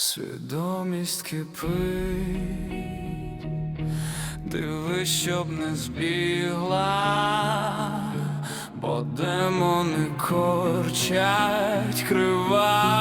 Свідомість кипить, дивись, щоб не збігла, бо демони корчать криваву